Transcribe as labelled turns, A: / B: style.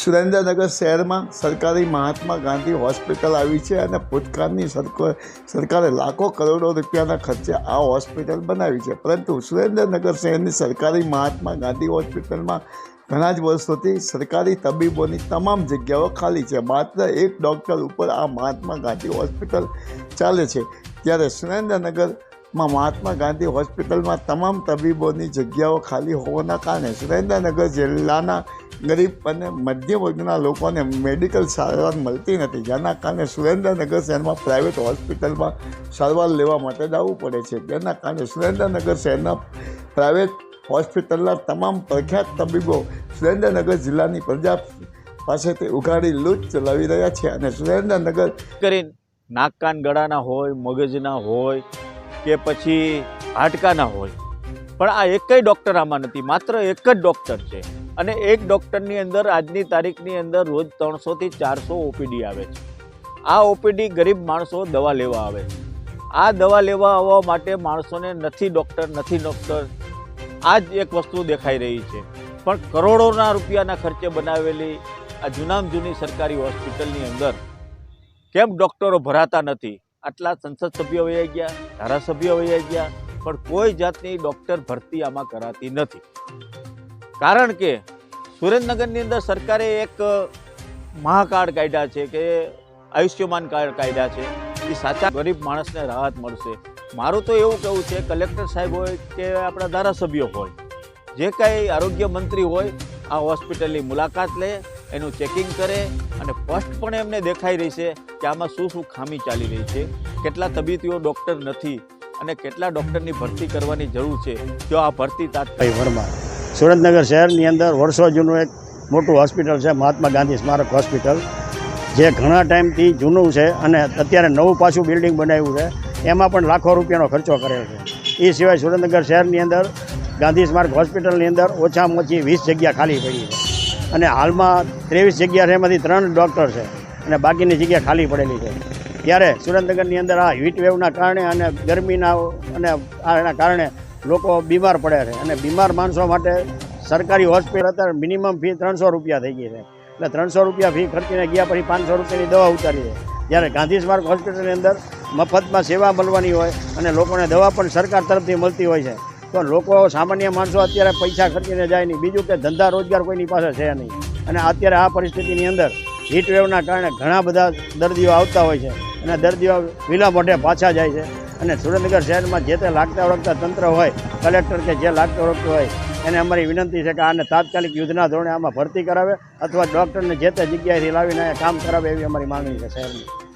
A: સુરેન્દ્રનગર શહેરમાં સરકારી મહાત્મા ગાંધી હોસ્પિટલ આવી છે અને ભૂતકાળની સરકાર સરકારે લાખો કરોડો રૂપિયાના ખર્ચે આ હોસ્પિટલ બનાવી છે. પરંતુ સુરેન્દ્રનગર શહેરની સરકારી મહાત્મા ગાંધી હોસ્પિટલમાં ઘણા જ વર્ષોથી સરકારી તબીબોની તમામ જગ્યાઓ ખાલી છે. માત્ર એક ડૉક્ટર ઉપર આ મહાત્મા ગાંધી હોસ્પિટલ ચાલે છે. ત્યારે સુરેન્દ્રનગરમાં મહાત્મા ગાંધી હોસ્પિટલમાં તમામ તબીબોની જગ્યાઓ ખાલી હોવાના કારણે સુરેન્દ્રનગર જિલ્લાના ગરીબ અને મધ્યમ વર્ગના લોકોને મેડિકલ સારવાર મળતી નથી. જેના કારણે સુરેન્દ્રનગર શહેરમાં પ્રાઇવેટ હોસ્પિટલમાં સારવાર લેવા માટે જવું પડે છે. તેના કારણે સુરેન્દ્રનગર શહેરના પ્રાઇવેટ હોસ્પિટલના તમામ પ્રખ્યાત તબીબો સુરેન્દ્રનગર જિલ્લાની પ્રજા પાસેથી ઉઘાડી લૂંટ ચલાવી રહ્યા છે અને સુરેન્દ્રનગર
B: કરીને નાક કાન ગળાના હોય, મગજના હોય કે પછી હાડકાના હોય. પણ આ એકય ડૉક્ટર આમાં નથી, માત્ર એક જ ડૉક્ટર છે. અને એક ડૉક્ટરની અંદર આજની તારીખની અંદર રોજ ત્રણસોથી ચારસો ઓપીડી આવે છે. આ ઓપીડી ગરીબ માણસો દવા લેવા આવે છે. આ દવા લેવા આવવા માટે માણસોને નથી ડૉક્ટર નથી ડૉક્ટર આ જ એક વસ્તુ દેખાઈ રહી છે. પણ કરોડોના રૂપિયાના ખર્ચે બનાવેલી આ જૂનામ જૂની સરકારી હોસ્પિટલની અંદર કેમ ડૉક્ટરો ભરાતા નથી? આટલા સંસદ સભ્યો વહી ગયા, ધારાસભ્યો વયા ગયા, પણ કોઈ જાતની ડૉક્ટર ભરતી આમાં કરાતી નથી. કારણ કે સુરેન્દ્રનગરની અંદર સરકારે એક મહાકાર્ડ કાઢ્યા છે કે આયુષ્યમાન કાર્ડ કાઢ્યા છે. એ સાચા ગરીબ માણસને રાહત મળશે. મારું તો એવું કહેવું છે, કલેક્ટર સાહેબ હોય કે આપણા ધારાસભ્યો હોય, જે કાંઈ આરોગ્ય મંત્રી હોય, આ હોસ્પિટલની મુલાકાત લે એનું ચેકિંગ કરે અને સ્પષ્ટપણે એમને દેખાઈ રહી છે કે આમાં શું શું ખામી ચાલી રહી છે, કેટલા તબીબીઓ ડૉક્ટર નથી અને કેટલા ડૉક્ટરની ભરતી કરવાની જરૂર છે, જો આ ભરતી તાત્કાલિક
C: વર્મા સુરેન્દ્રનગર શહેરની અંદર વર્ષો જૂનું એક મોટું હોસ્પિટલ છે, મહાત્મા ગાંધી સ્મારક હોસ્પિટલ જે ઘણા ટાઈમથી જૂનું છે અને અત્યારે નવું પાછું બિલ્ડિંગ બનાવ્યું છે. એમાં પણ લાખો રૂપિયાનો ખર્ચો કરેલો છે. એ સિવાય સુરેન્દ્રનગર શહેરની અંદર ગાંધી સ્મારક હોસ્પિટલની અંદર ઓછામાં ઓછી વીસ જગ્યા ખાલી પડી છે. અને હાલમાં ત્રેવીસ જગ્યા એમાંથી ત્રણ ડૉક્ટર છે અને બાકીની જગ્યા ખાલી પડેલી છે. ત્યારે સુરેન્દ્રનગરની અંદર આ હીટ વેવના કારણે અને ગરમીના અને આના કારણે લોકો બીમાર પડે છે અને બીમાર માણસો માટે સરકારી હોસ્પિટલ અત્યારે મિનિમમ ફી ત્રણસો રૂપિયા થઈ ગઈ છે. એટલે ત્રણસો રૂપિયા ફી ખર્ચીને ગયા પછી પાંચસો રૂપિયાની દવા ઉતારી છે જ્યારે ગાંધી સ્મારક હોસ્પિટલની અંદર મફતમાં સેવા મળવાની હોય અને લોકોને દવા પણ સરકાર તરફથી મળતી હોય છે. તો લોકો સામાન્ય માણસો અત્યારે પૈસા ખર્ચીને જાય નહીં. બીજું કે ધંધા રોજગાર કોઈની પાસે છે નહીં. અને અત્યારે આ પરિસ્થિતિની અંદર હીટ વેવના કારણે ઘણા બધા દર્દીઓ આવતા હોય છે. અને દર્દીઓ વિલા મોઢે પાછા જાય છે. અને સુરેન્દ્રનગર શહેરમાં જે તે લાગતા ઓળખતા તંત્ર હોય, કલેક્ટર કે જે લાગતા ઓળખતું હોય, એને અમારી વિનંતી છે કે આને તાત્કાલિક યુદ્ધના ધોરણે આમાં ભરતી કરાવે અથવા ડૉક્ટરને જે તે જગ્યાએથી લાવીને કામ કરાવે એવી અમારી માગણી છે શહેરની.